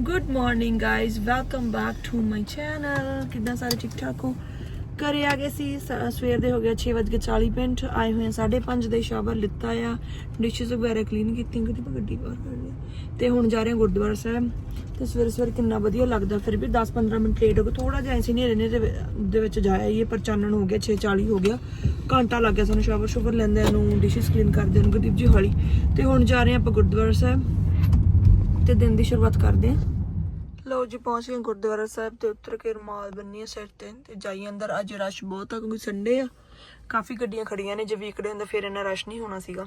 Good morning guys welcome back to my channel ਕਿੱਦਾਂ ਸਾਰੇ ਠੀਕ ਠਾਕ ਹੋ? ਘਰੇ ਆ ਗਏ ਸੀ। ਸਵੇਰ ਦੇ ਹੋ ਗਿਆ 6:40 ਮਿੰਟ। ਆਏ ਹੋਏ ਆ 5:30 ਦੇ। ਸ਼ਾਵਰ ਲਿੱਤਾ ਆ। ਡਿਸ਼ਸ ਵਗੈਰਾ ਕਲੀਨ ਕੀਤੀਆਂ। ਕਿਤੇ ਗੱਡੀ ਬਾਹਰ ਕਰ ਲਈ ਤੇ ਹੁਣ ਜਾ ਰਹੇ ਹਾਂ ਗੁਰਦੁਆਰਾ ਸਾਹਿਬ। ਤੇ ਸਵੇਰੇ ਸਵੇਰੇ ਕਿੰਨਾ ਵਧੀਆ ਲੱਗਦਾ। ਫਿਰ ਵੀ 10-15 ਮਿੰਟ ਲੇਟ ਹੋ ਗਏ। ਥੋੜਾ ਜਿਹਾ ਐਸੀ ਨੇਰੇ ਨੇ ਦੇ ਵਿੱਚ ਜਾਇਆ ਇਹ ਪਰ ਚਾਨਣ ਹੋ ਗਿਆ 6:40 ਹੋ ਗਿਆ। ਘੰਟਾ ਲੱਗ ਗਿਆ ਸਾਨੂੰ ਸ਼ਾਵਰ ਸ਼ੁਵਰ ਲੈਂਦੇ ਨੂੰ। ਡਿਸ਼ਸ ਕਲੀਨ ਕਰਦੇ ਨੂੰ। ਗੁਰਦੀਪ ਜੀ ਹੌਲੀ। ਤੇ ਹੁਣ ਜਾ ਰਹੇ ਹਾਂ ਆਪਾਂ ਗੁਰਦੁਆਰਾ ਸਾਹਿਬ। ਤੇ ਦਿਨ ਦੀ ਸ਼ੁਰੂਆਤ ਕਰਦੇ ਹਾਂ। ਲਓ ਜੀ, ਪਹੁੰਚ ਗਏ ਗੁਰਦੁਆਰਾ ਸਾਹਿਬ ਤੇ ਉੱਤਰ ਕੇ ਰੁਮਾਲ ਬੰਨੀ ਸਿਰ ਤੇ ਤੇ ਜਾਈ ਅੰਦਰ। ਅੱਜ ਰਸ਼ ਬਹੁਤ ਆ, ਕਿਉਂਕਿ ਸੰਡੇ ਆ। ਕਾਫੀ ਗੱਡੀਆਂ ਖੜੀਆਂ ਨੇ, ਜੇ ਵੀਕਡੇ ਹੁੰਦਾ ਫਿਰ ਇੰਨਾ ਰਸ਼ ਨਹੀਂ ਹੋਣਾ ਸੀਗਾ।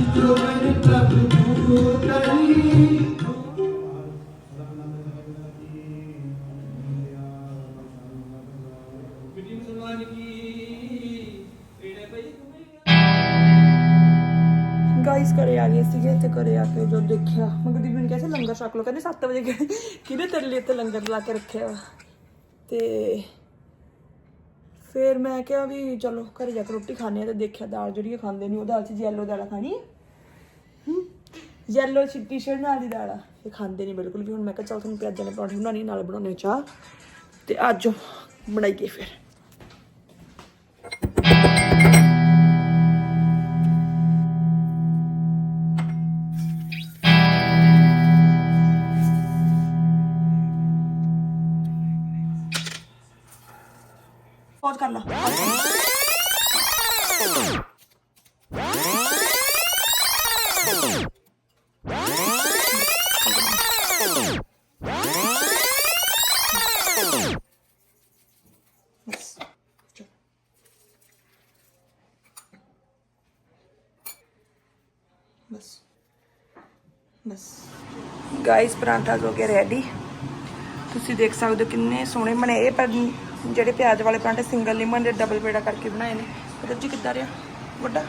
ਰਾਜ ਜੋਗਨ ਘਰੇ ਆ ਗਏ ਸੀਗੇ ਤੇ ਘਰੇ ਆ ਕੇ ਜੋ ਦੇਖਿਆ। ਮੈਂ ਗੁਰਦੀਪ ਨੂੰ ਕਿਹਾ ਸੀ ਲੰਗਰ ਛਕ ਲਓ। ਕਹਿੰਦੇ 7 ਵਜੇ ਗਏ। ਕਿਹਨੇ ਤੇਰੇ ਲਈ ਇੱਥੇ ਲੰਗਰ ਲਾ ਕੇ ਰੱਖਿਆ ਤੇ ਫਿਰ ਮੈਂ ਕਿਹਾ ਵੀ ਚਲੋ ਘਰੇ ਜਾ ਕੇ ਰੋਟੀ ਖਾਣੇ ਆ ਤੇ ਦੇਖਿਆ ਦਾਲ ਜਿਹੜੀ ਇਹ ਖਾਂਦੇ ਨਹੀਂ ਉਹ ਦਾਲ ਚ ਯੈਲੋ ਦਾਲ ਖਾਣੀ ਹੈ? ਯੈਲੋ ਚਿੱਟੀ ਸ਼ਰਟ ਨਾਲ ਦੀ ਦਾਲ ਆ। ਇਹ ਖਾਂਦੇ ਨਹੀਂ ਬਿਲਕੁਲ ਵੀ। ਹੁਣ ਮੈਂ ਕਿਹਾ ਚਲ ਤੁਹਾਨੂੰ ਪਿਆਜ਼ਾਂ ਦੇ ਪਰੌਂਠੇ ਬਣਾਉਣੀ ਨਾਲ ਬਣਾਉਣੇ ਚਾਹ। ਤੇ ਅੱਜ ਬਣਾਈਏ ਫਿਰ। ਪੌਜ਼ ਕਰ ਲਾ। ਬਸ ਬਸ ਗਾਇਸ ਪਰਾਂਠਾ ਹੋ ਗਿਆ ਰੈਡੀ ਤੁਸੀਂ ਦੇਖ ਸਕਦੇ ਹੋ ਕਿੰਨੇ ਸੋਹਣੇ ਬਣੇ। ਇਹ ਪਰ ਜਿਹੜੇ ਪਿਆਜ਼ ਵਾਲੇ ਪਰਾਂਠੇ ਸਿੰਗਲ ਲਿਮਨ ਦੇ ਡਬਲ ਪੇੜਾ ਕਰਕੇ ਬਣਾਏ ਨੇ ਮਤਲਬ ਜੀ ਕਿੱਦਾਂ ਰਿਹਾ? ਵੱਡਾ?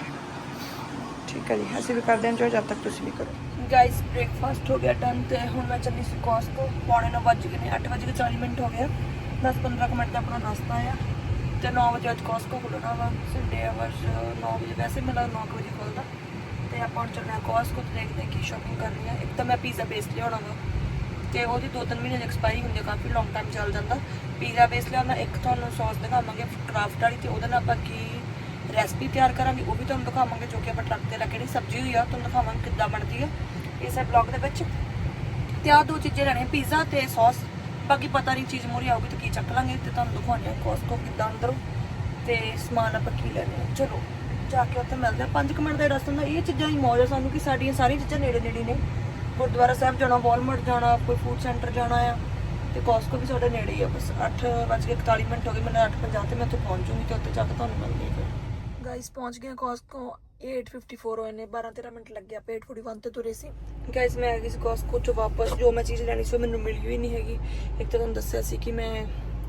ਠੀਕ ਹੈ ਜੀ, ਅਸੀਂ ਵੀ ਕਰਦੇ ਹਾਂ ਜੋ ਜਦ ਤੱਕ ਤੁਸੀਂ ਵੀ ਕਰੋ। ਗਾਇਸ ਬ੍ਰੇਕਫਾਸਟ ਹੋ ਗਿਆ ਡਨ ਤੇ ਹੁਣ ਮੈਂ ਚੱਲੀ ਸੀ ਕੋਸਕੋ ਪੌਣੇ 9 ਵਜੇ ਗਏ ਨੇ 8 ਵਜੇ 40 ਮਿੰਟ ਹੋ ਗਿਆ। 10-15 ਕੁ ਮਿੰਟ ਦਾ ਆਪਣਾ ਨਾਸ਼ਤਾ ਆ ਤੇ 9 ਵਜੇ ਅੱਜ ਕੋਸਕੋ ਖੁੱਲਣਾ ਵਾ ਸੰਡੇ ਆਵਰਸ 9 ਵਜੇ, ਵੈਸੇ ਮੇਰਾ 9 ਵਜੇ ਖੁੱਲਦਾ ਤੇ ਆਪਾਂ ਹੁਣ ਚੱਲਣਾ ਕੋਸਕੋ ਤੇ ਦੇਖਦੇ ਹਾਂ ਕੀ ਸ਼ਾਪਿੰਗ ਕਰਨੀ ਆ। ਇੱਕ ਤਾਂ ਮੈਂ ਪੀਜ਼ਾ ਬੇਸ ਲਿਆਉਣਾ ਵਾ। ਤੇ ਉਹਦੀ 2-3 ਮਹੀਨੇ ਦੀ ਐਕਸਪਾਇਰੀ ਹੁੰਦੀ ਆ, ਕਾਫੀ ਲੌਂਗ ਟਾਈਮ ਚੱਲ ਜਾਂਦਾ। ਪੀਜ਼ਾ ਬੇਸ ਲਿਆਉਣਾ ਇੱਕ ਤੁਹਾਨੂੰ ਸੌਸ ਦਿਖਾਵਾਂਗੇ ਕਰਾਫਟ ਵਾਲੀ, ਤੇ ਉਹਦੇ ਨਾਲ ਆਪਾਂ ਕੀ ਰੈਸਪੀ ਤਿਆਰ ਕਰਾਂਗੇ, ਉਹ ਵੀ ਤੁਹਾਨੂੰ ਦਿਖਾਵਾਂਗੇ, ਜੋ ਕਿ ਆਪਾਂ ਟਰੱਕ ਤੇ ਲੱਗੇ ਜਿਹੜੀ ਸਬਜ਼ੀ ਹੋਈ ਆ, ਤੁਹਾਨੂੰ ਦਿਖਾਵਾਂਗੇ ਕਿੱਦਾਂ ਬਣਦੀ ਆ। ਇਸ ਬਲੌਗ ਦੇ ਵਿੱਚ ਤੇ ਆਹ ਦੋ ਚੀਜ਼ਾਂ ਲੈਣੀਆਂ ਪੀਜ਼ਾ ਤੇ ਸੌਸ ਬਾਕੀ ਪਤਾ ਨਹੀਂ ਚੀਜ਼ ਮੋਰੀ ਆਊਗੀ ਤਾਂ ਕੀ ਚੱਕ ਲਾਂਗੇ, ਤੇ ਤੁਹਾਨੂੰ ਦਿਖਾਉਂਦੇ ਆ ਕੋਸਕੋ ਕਿੱਦਾਂ ਅੰਦਰੋਂ। ਤੇ ਸਮਾਨ ਆਪਾਂ ਕੀ ਲੈਣੇ ਆ। ਚਲੋ, ਜਾ ਕੇ ਉੱਥੇ ਮਿਲਦੇ ਆ 5 ਮਿੰਟ ਦਾ ਰਸਤਾ ਹੁੰਦਾ। ਇਹ ਚੀਜ਼ਾਂ ਹੀ ਮੌਜ ਆ ਸਾਨੂੰ ਕਿ ਸਾਡੀਆਂ ਸਾਰੀਆਂ ਚੀਜ਼ਾਂ ਨੇੜੇ ਨੇੜੇ ਨੇ। ਗੁਰਦੁਆਰਾ ਸਾਹਿਬ ਜਾਣਾ ਵਾਲਮਾਰਟ ਜਾਣਾ ਕੋਈ ਫੂਡ ਸੈਂਟਰ ਜਾਣਾ ਆ। ਤੇ ਕੋਸਕੋ ਵੀ ਸਾਡੇ ਨੇੜੇ ਹੀ ਆ ਬਸ 8:41 ਮਿੰਟ ਹੋ ਗਏ ਮੈਨੂੰ 8:50 ਤੇ ਮੈਂ ਉੱਥੇ ਪਹੁੰਚ ਜੂੰਗੀ ਤੇ ਉੱਥੇ ਜਾ ਕੇ ਤੁਹਾਨੂੰ ਮਿਲਦੀ ਹਾਂ ਫਿਰ। ਗਾਇਸ ਪਹੁੰਚ ਗਏ ਕੋਸਕੋ 8:54 ਹੋਏ ਨੇ 12-13 ਮਿੰਟ ਲੱਗੇ ਆਪਾਂ 8:41 ਤੇ ਤੁਰੇ ਸੀ। ਗਾਇਸ ਮੈਂ ਆ ਗਈ ਸੀ ਕੋਸਕੋ ਚੋਂ ਵਾਪਸ ਜੋ ਮੈਂ ਚੀਜ਼ ਲੈਣੀ ਸੀ ਉਹ ਮੈਨੂੰ ਮਿਲੀ ਹੋਈ ਨਹੀਂ ਹੈਗੀ। ਇੱਕ ਤਾਂ ਤੁਹਾਨੂੰ ਦੱਸਿਆ ਸੀ ਕਿ ਮੈਂ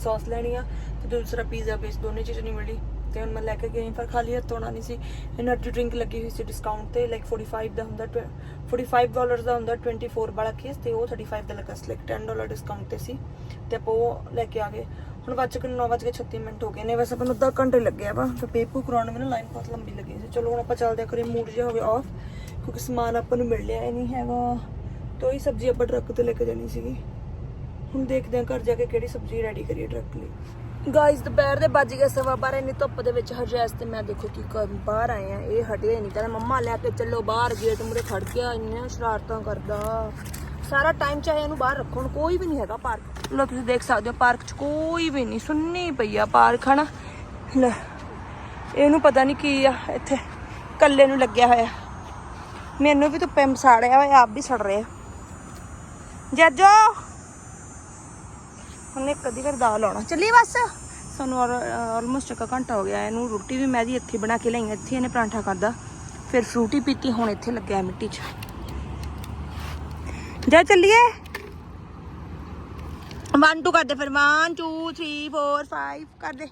ਸੌਸ ਲੈਣੀ ਆ ਤੇ ਦੂਸਰਾ ਪੀਜ਼ਾ ਬੇਸ ਦੋਨੇ ਚੀਜ਼ਾਂ ਨਹੀਂ ਮਿਲੀ। ਤੇ ਮੈਂ ਲੈ ਕੇ ਗਈ ਪਰ ਖਾਲੀ ਹੱਥ ਆਉਣਾ ਨਹੀਂ ਸੀ। એનર્ਜੀ ਡਰਿੰਕ ਲੱਗੀ ਹੋਈ ਸੀ ਡਿਸਕਾਊਂਟ ਤੇ ਲਾਈਕ 45 ਦਾ ਹੁੰਦਾ 45 ਡਾਲਰ ਦਾ ਹੁੰਦਾ 24 ਵਾਲਾ ਕੇਸ ਤੇ ਉਹ 35 ਦਾ ਲੱਗਾ ਸੀ ਲਾਈਕ 10 ਡਾਲਰ ਡਿਸਕਾਊਂਟ ਤੇ ਸੀ। ਤੇ ਉਹ ਲੈ ਕੇ ਆ ਗਏ। ਹੁਣ ਵੱਜ ਕੇ 9:36 ਮਿੰਟ ਹੋ ਗਏ ਨੇ, ਵੈਸੇ ਮੈਨੂੰ 10 ਘੰਟੇ ਲੱਗਿਆ ਵਾ, ਤੇ ਪੇਪੂ ਕਰਾਉਣ ਵਿੱਚ ਲਾਈਨ ਬਹੁਤ ਲੰਬੀ ਲੱਗੀ ਸੀ। ਚਲੋ ਹੁਣ ਆਪਾਂ ਚੱਲਦੇ ਕਰੀ ਮੂਡ ਜਿਹਾ ਹੋਵੇ ਗਿਆ ਆਫ ਕਿਉਂਕਿ ਸਮਾਨ ਆਪਾਂ ਨੂੰ ਮਿਲ ਲਿਆ ਹੀ ਨਹੀਂ ਹੈਗਾ। ਤੋਂ ਹੀ ਸਬਜ਼ੀ ਆਪਾਂ ਟਰੱਕ ਤੇ ਲੈ ਕੇ ਜਾਣੀ ਸੀਗੀ। ਹੁਣ ਦੇਖਦੇ ਹਾਂ ਘਰ ਜਾ ਕੇ ਕਿਹੜੀ ਸਬਜ਼ੀ ਰੈਡੀ ਕਰੀਏ ਟਰੱਕ ਲਈ। ਗਾਇਸ ਦੁਪਹਿਰ ਦੇ ਵੱਜ ਗਏ ਸਵਾ ਬਾਰਾਂ, ਇੰਨੀ ਧੁੱਪ ਦੇ ਵਿੱਚ ਹਰਜੈਸ ਤੇ ਮੈਂ ਦੇਖੋ ਕੀ ਕਰਨ ਬਾਹਰ ਆਏ ਆ, ਇਹ ਹਟਿਆ ਹੀ ਨਹੀਂ, ਕਹਿੰਦਾ ਮੰਮਾ ਲੈ ਕੇ ਚੱਲੋ ਬਾਹਰ, ਗੇਟ ਮੂਰੇ ਖੜ ਗਿਆ ਇੰਨੀਆਂ ਸ਼ਰਾਰਤਾਂ ਕਰਦਾ। ਸਾਰਾ ਟਾਈਮ ਚਾਹੇ ਇਹਨੂੰ ਬਾਹਰ ਰੱਖੋ ਕੋਈ ਵੀ ਨਹੀਂ ਹੈਗਾ ਪਾਰਕ ਲੋ ਤੁਸੀਂ ਦੇਖ ਸਕਦੇ ਹੋ ਪਾਰਕ 'ਚ ਕੋਈ ਵੀ ਨਹੀਂ, ਸੁੰਨੀ ਪਈ ਆ ਪਾਰਕ ਹਨਾ? ਲੈ, ਇਹਨੂੰ ਪਤਾ ਨਹੀਂ ਕੀ ਆ, ਇੱਥੇ ਕੱਲੇ ਨੂੰ ਲੱਗਿਆ ਹੋਇਆ। ਮੈਨੂੰ ਵੀ ਧੁੱਪੇ ਮਸਾੜਿਆ ਹੋਇਆ, ਆਪ ਵੀ ਸੜ ਰਿਹਾ। ਜੱਜੋ! ਉਹਨੇ ਕਦੀ ਵਾਰ ਦਾਲ ਲਾਉਣਾ। ਚੱਲੀ ਬਸ। ਸਾਨੂੰ ਆਲਮੋਸਟ ਇੱਕ ਘੰਟਾ ਹੋ ਗਿਆ। ਇਹਨੂੰ ਰੋਟੀ ਵੀ ਮੈਂ ਜੀ ਇੱਥੇ ਬਣਾ ਕੇ ਲਈ ਇੱਥੇ ਇਹਨੇ ਪਰਾਂਠਾ ਖਾਦਾ ਫਿਰ ਫਰੂਟੀ ਪੀਤੀ, ਹੁਣ ਇੱਥੇ ਲੱਗਿਆ ਮਿੱਟੀ 'ਚ। ਜਾ ਚੱਲੀਏ। 1 2 ਕਰਦੇ ਫਿਰ। 1 2 3 4 5 ਕਰਦੇ